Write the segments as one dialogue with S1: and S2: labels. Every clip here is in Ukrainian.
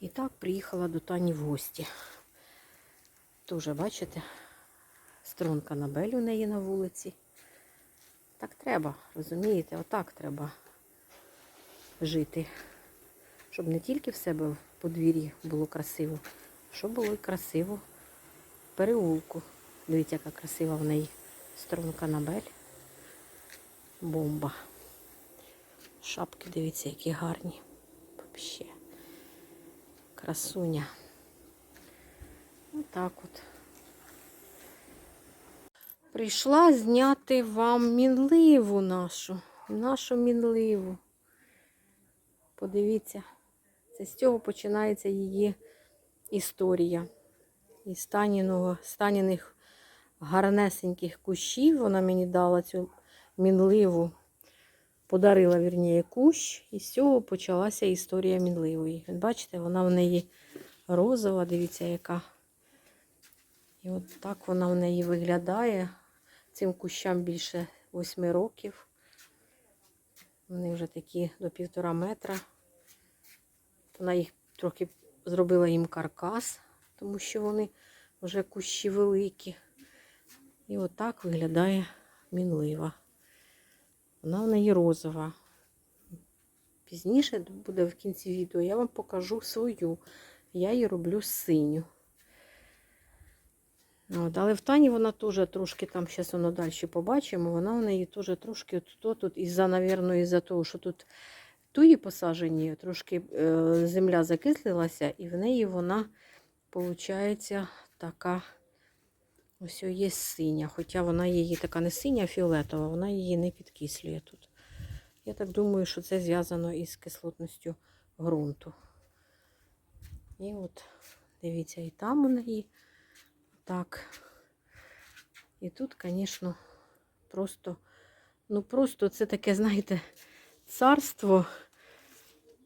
S1: І так приїхала до Тані в гості. Тоже, бачите, струнка на бель у неї на вулиці. Так треба, розумієте, отак треба жити. Щоб не тільки в себе в подвір'ї було красиво, щоб було і красиво в переулку. Дивіться, яка красива в неї струнка на бель. Бомба. Шапки, дивіться, які гарні. Вообще. Красуня. Отак от. Прийшла зняти вам мінливу нашу. Нашу мінливу. Подивіться, це з цього починається її історія. Із Станіних гарнесеньких кущів вона мені дала цю мінливу, подарила, вірніше, кущ, і з цього почалася історія мінливої. Бачите, вона в неї розова, дивіться, яка. І от так вона в неї виглядає. Цим кущам більше 8 років. Вони вже такі до півтора метра. Вона їх трохи зробила їм каркас, тому що вони вже кущі великі. І отак виглядає мінлива. Вона в неї розова. Пізніше буде в кінці відео, я вам покажу свою. Я її роблю синю. От, але в Тані вона теж трошки там, зараз воно далі побачимо, вона в неї теж трошки тут, тут із-за, навірно, із-за того, що тут туї посаджені, трошки е, земля закислилася, і в неї вона, виходить, така ось є синя. Хоча вона її така не синя, а фіолетова, вона її не підкислює тут. Я так думаю, що це зв'язано із кислотністю ґрунту. І от, дивіться, і там у неї. Так. І тут, звісно, просто, ну просто це таке, знаєте, царство.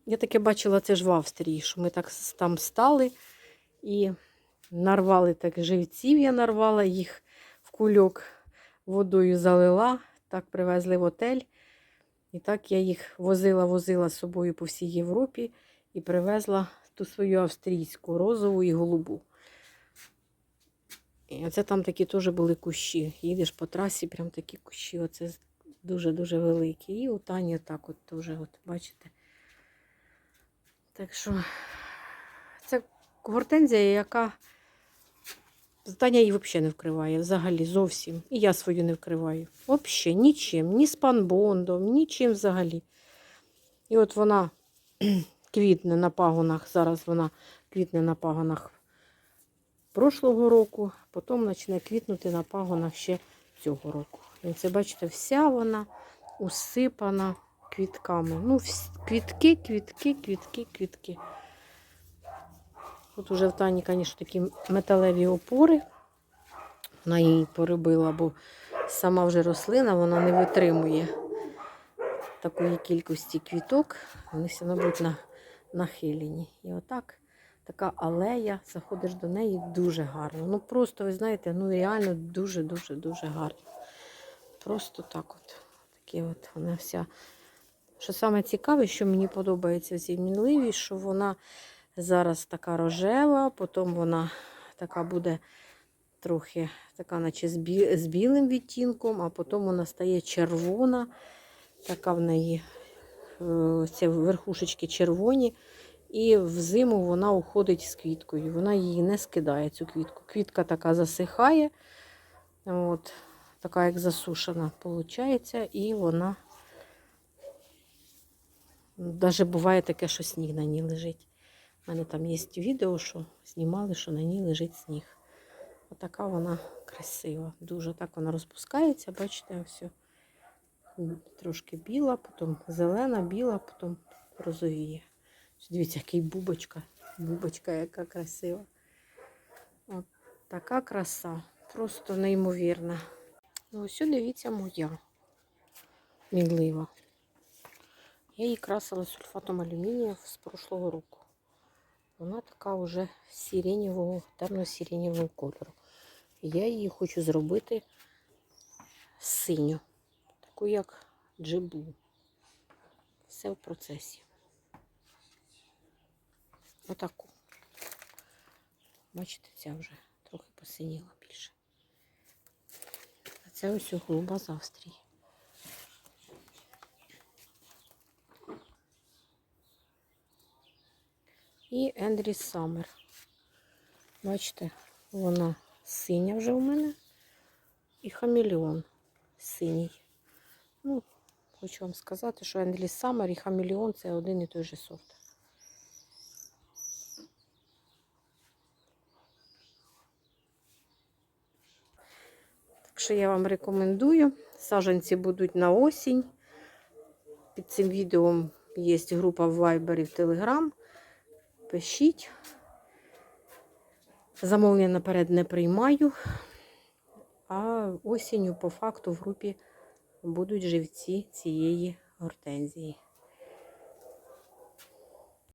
S1: Я таке бачила це ж в Австрії, що ми так там стали і нарвали так живців, я нарвала їх в кульок водою залила, так привезли в отель. І так я їх возила-возила з собою по всій Європі і привезла ту свою австрійську розову і голубу. І оце там такі теж були кущі. Їдеш по трасі, прям такі кущі. Оце дуже-дуже великі. І у Тані так от теж, от, бачите. Так що це гортензія, яка Таня її взагалі не вкриває, взагалі зовсім. І я свою не вкриваю. Взагалі нічим, ні спанбондом, нічим взагалі. І от вона квітне на пагонах, зараз вона квітне на пагонах прошлого року, потім почне квітнути на пагонах ще цього року. І це, бачите, вся вона усипана квітками. Ну, квітки, квітки, квітки, квітки. Тут уже в Тані, звісно, такі металеві опори. Вона її поробила, бо сама вже рослина, вона не витримує такої кількості квіток. Вони все, мабуть, на, нахилені. І отак така алея, заходиш до неї дуже гарно. Ну просто, ви знаєте, ну реально дуже-дуже-дуже гарно. Просто так от. Такі от вона вся. Що саме цікаве, що мені подобається в цій мінливій, що вона зараз така рожева, потім вона така буде трохи така, наче з, білим відтінком, а потім вона стає червона. Така в неї е, ці верхушечки червоні. І взиму вона уходить з квіткою. Вона її не скидає, цю квітку. Квітка така засихає, от, така як засушена, виходить, і вона навіть буває таке, що сніг на ній лежить. У мене там є відео, що знімали, що на ній лежить сніг. Отака вона красива. Дуже так вона розпускається, бачите, все. Трошки біла, потім зелена, біла, потім розовіє. Дивіться, який бубочка. Бубочка, яка красива. От така краса. Просто неймовірна. Ну, ось дивіться моя мінлива. Я її красила сульфатом алюмінія з прошлого року. Вона така вже сиреневого, темно-сиреневого кольору. Я її хочу зробити синю, таку як джиблу. Все в процесі. Отаку. Бачите, ця вже трохи посиніла більше. А це ось голуба з Австрії. І Ендрі Саммер. Бачите, вона синя вже у мене. І хамелеон синій. Ну, хочу вам сказати, що Ендрі Саммер і хамелеон це один і той же сорт. Так що я вам рекомендую. Саджанці будуть на осінь. Під цим відео є група в Viber і в Telegram. Пишіть. Замовлення наперед не приймаю. А осінню по факту в групі будуть живці цієї гортензії.